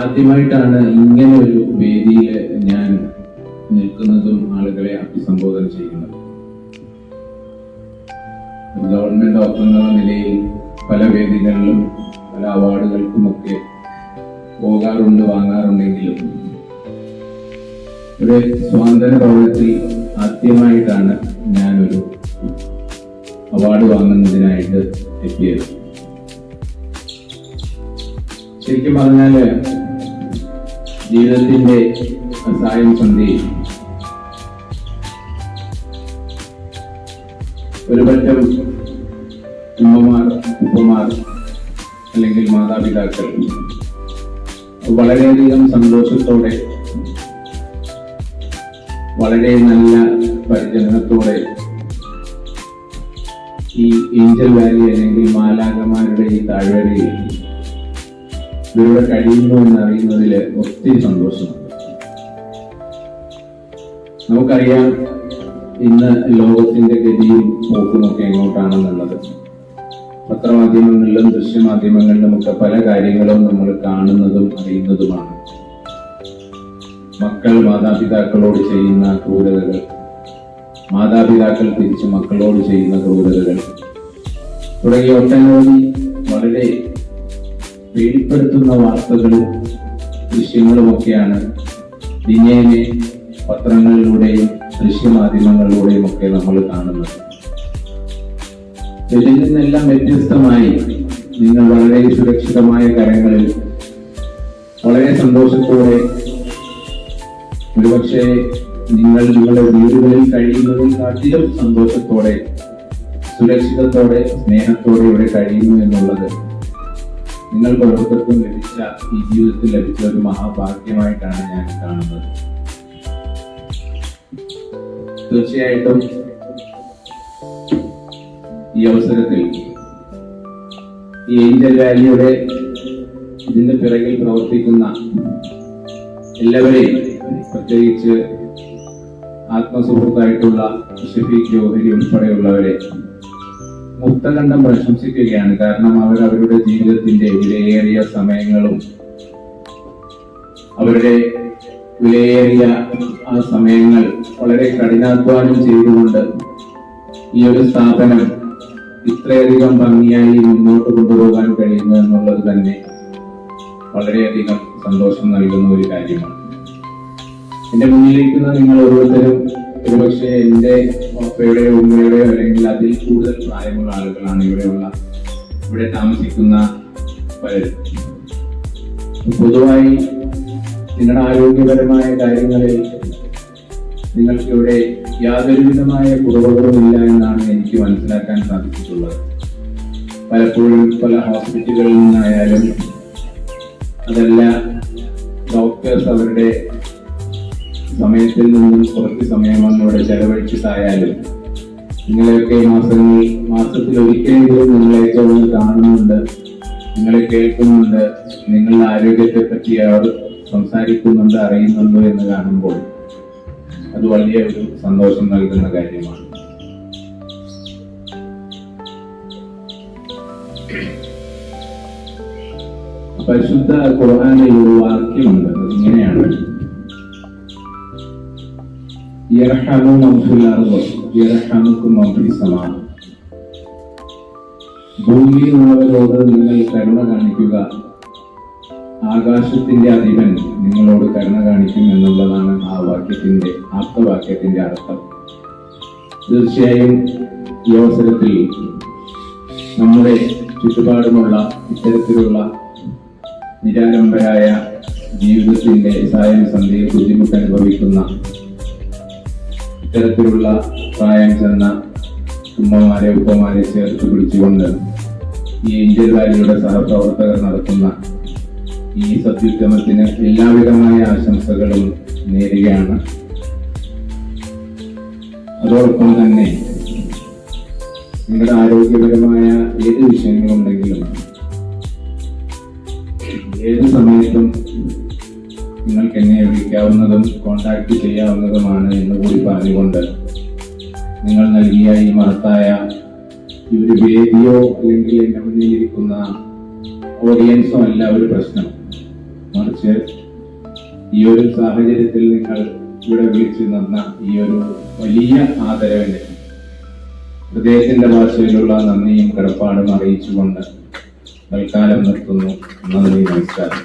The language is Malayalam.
ആദ്യമായിട്ടാണ് ഇങ്ങനെ ഒരു വേദിയിൽ ഞാൻ നിൽക്കുന്നതും ആളുകളെ അഭിസംബോധന ചെയ്യുന്നതും. ഗവൺമെന്റ് ഡോക്ടർ എന്ന നിലയിൽ പല വേദികളിലും പല അവാർഡുകൾക്കുമൊക്കെ പോകാറുണ്ട് വാങ്ങാറുണ്ടെങ്കിലും ഒരു സ്വാതന്ത്ര്യ ഭവനത്തിൽ ആദ്യമായിട്ടാണ് ഞാനൊരു അവാർഡ് വാങ്ങുന്നതിനായിട്ട് എത്തിയത്. ശരിക്കും പറഞ്ഞാൽ ജീവിതത്തിന്റെ സായം സന്ധി ഒരു പറ്റം ഉമ്മമാർ ഉപ്പമാർ അല്ലെങ്കിൽ മാതാപിതാക്കൾ വളരെയധികം സന്തോഷത്തോടെ വളരെ നല്ല പരിചരണത്തോടെ ഈ ഏഞ്ചൽ വാലി അല്ലെങ്കിൽ മാലാകമാരുടെ ഈ താഴ്വരയിൽ ഇവരുടെ കഴിയുന്നു എന്നറിയുന്നതിൽ ഒത്തിരി സന്തോഷമുണ്ട് നമുക്കറിയാം ഇന്ന് ലോകത്തിന്റെ ഗതിയും പോക്കുമൊക്കെ എങ്ങോട്ടാണെന്നുള്ളത്. പത്രമാധ്യമങ്ങളിലും ദൃശ്യമാധ്യമങ്ങളിലും ഒക്കെ പല കാര്യങ്ങളും നമ്മൾ കാണുന്നതും അറിയുന്നതുമാണ്. മക്കൾ മാതാപിതാക്കളോട് ചെയ്യുന്ന ക്രൂരതകൾ മാതാപിതാക്കൾ തിരിച്ച് മക്കളോട് ചെയ്യുന്ന ക്രൂരതകൾ തുടങ്ങിയ ഒട്ടനവധി വളരെ പേടിപ്പെടുത്തുന്ന വാർത്തകളും ദൃശ്യങ്ങളുമൊക്കെയാണ്. ദിനേനെ പത്രങ്ങളിലൂടെയും ദൃശ്യമാധ്യമങ്ങളിലൂടെയും ഒക്കെ നമ്മൾ കാണുന്നത്. ഇതിൽ നിന്നെല്ലാം വ്യത്യസ്തമായി നിങ്ങൾ വളരെ സുരക്ഷിതമായ കരങ്ങളിൽ വളരെ സന്തോഷത്തോടെ ഒരുപക്ഷെ നിങ്ങൾ നിങ്ങളുടെ വീടുകളിൽ കഴിയുന്നതിൽ കാട്ടിലും സന്തോഷത്തോടെ സുരക്ഷിതത്തോടെ സ്നേഹത്തോടെ ഇവിടെ കഴിയുന്നു എന്നുള്ളത് നിങ്ങൾക്ക് ഓരോരുത്തർക്കും ലഭിച്ച ഈ ജീവിതത്തിൽ ലഭിച്ച ഒരു മഹാഭാഗ്യമായിട്ടാണ് ഞാൻ കാണുന്നത്. തീർച്ചയായിട്ടും ഈ അവസരത്തിൽ ഈ ഏഞ്ചൽ വാലിയുടെ ഇതിന്റെ പിറകിൽ പ്രവർത്തിക്കുന്ന എല്ലാവരെയും പ്രത്യേകിച്ച് ആത്മസുഹൃത്തായിട്ടുള്ള ഷഫീഖ് ജോഹരി ഉൾപ്പെടെയുള്ളവരെ മുക്തകണ്ഠം പ്രശംസിക്കുകയാണ്. കാരണം അവർ അവരുടെ ജീവിതത്തിന്റെ വിലയേറിയ സമയങ്ങളും അവരുടെ വിലയേറിയ ആ സമയങ്ങൾ വളരെ കഠിനാധ്വാനം ചെയ്തുകൊണ്ട് ഈ ഒരു സ്ഥാപനം ഇത്രയധികം ഭംഗിയായി മുന്നോട്ട് കൊണ്ടുപോകാൻ കഴിയുന്നു എന്നുള്ളത് തന്നെ വളരെയധികം സന്തോഷം നൽകുന്ന ഒരു കാര്യമാണ്. എന്റെ മുന്നിലിരിക്കുന്ന നിങ്ങൾ ഓരോരുത്തരും ഒരുപക്ഷെ എന്റെ പപ്പയുടെയോ ഉമ്മയുടെയോ അല്ലെങ്കിൽ അതിൽ കൂടുതൽ പ്രായമുള്ള ആളുകളാണ് ഇവിടെയുള്ള ഇവിടെ താമസിക്കുന്ന പലരും. പൊതുവായി നിങ്ങളുടെ ആരോഗ്യപരമായ കാര്യങ്ങളിൽ നിങ്ങൾക്ക് ഇവിടെ യാതൊരു വിധമായ കുറവുകളുമില്ല എന്നാണ് എനിക്ക് മനസ്സിലാക്കാൻ സാധിച്ചിട്ടുള്ളത്. പലപ്പോഴും പല ഹോസ്പിറ്റലുകളിൽ നിന്നായാലും അതല്ല ഡോക്ടേഴ്സ് അവരുടെ സമയത്തിൽ നിന്നും കുറച്ച് സമയം വന്ന് ഇവിടെ ചെലവഴിച്ചിട്ടായാലും നിങ്ങളെയൊക്കെ മാസങ്ങൾ മാസത്തിൽ ഒരിക്കലെങ്കിലും നിങ്ങളെയൊക്കെ ഒന്ന് കാണുന്നുണ്ട് നിങ്ങളെ കേൾക്കുന്നുണ്ട് നിങ്ങളുടെ ആരോഗ്യത്തെ പറ്റി അവർ സംസാരിക്കുന്നുണ്ട് അറിയുന്നുണ്ടോ എന്ന് കാണുമ്പോൾ അത് വലിയ ഒരു സന്തോഷം നൽകുന്ന കാര്യമാണ്. പരിശുദ്ധ കുറവാനുള്ള ഒരു വാക്യമുണ്ട് ഇങ്ങനെയാണ്. ഭൂമിയിലുള്ളവരോട് നിങ്ങൾ കരുണ കാണിക്കുക. ആകാശത്തിന്റെ അധിപൻ നിങ്ങളോട് കരുണ കാണിക്കും എന്നുള്ളതാണ് ആ വാക്യത്തിന്റെ ആപ്തവാക്യത്തിന്റെ അർത്ഥം. തീർച്ചയായും ഈ അവസരത്തിൽ നമ്മുടെ ചുറ്റുപാടുമുള്ള ഇത്തരത്തിലുള്ള നിരാലംബരായ ജീവിതത്തിന്റെ സായം സന്ധ്യയിൽ ബുദ്ധിമുട്ട് അനുഭവിക്കുന്ന ഇത്തരത്തിലുള്ള പ്രായം ചെന്ന ഉമ്മമാരെ ഉപ്പമാരെ ചേർത്ത് പിടിച്ചുകൊണ്ട് ഈ ഇന്ത്യൻ വാലിയുടെ സഹപ്രവർത്തകർ നടത്തുന്ന ഈ സത്യുദ്യമത്തിന് എല്ലാവിധമായ ആശംസകളും നേരുകയാണ്. അതോടൊപ്പം തന്നെ നിങ്ങളുടെ ആരോഗ്യപരമായ ഏത് വിഷയങ്ങളുണ്ടെങ്കിലും ഏത് സമയത്തും നിങ്ങൾക്ക് എന്നെ വിളിക്കാവുന്നതും കോൺടാക്ട് ചെയ്യാവുന്നതുമാണ് എന്ന് കൂടി പറഞ്ഞുകൊണ്ട് നിങ്ങൾ നൽകിയ ഈ മഹത്തായ ഈ ഒരു വേദിയോ അല്ലെങ്കിൽ എന്റെ മുന്നിലിരിക്കുന്ന ഓഡിയൻസോ അല്ല ഒരു പ്രശ്നം. മറിച്ച് ഈ ഒരു സാഹചര്യത്തിൽ നിങ്ങൾ ഇവിടെ വിളിച്ച് നിന്ന ഈ ഒരു വലിയ ആദരവിന് ഹൃദയത്തിന്റെ ഭാഷയിലുള്ള നന്ദിയും കടപ്പാടും അറിയിച്ചുകൊണ്ട് തൽക്കാലം നിർത്തുന്നു. നന്ദി നമസ്കാരം.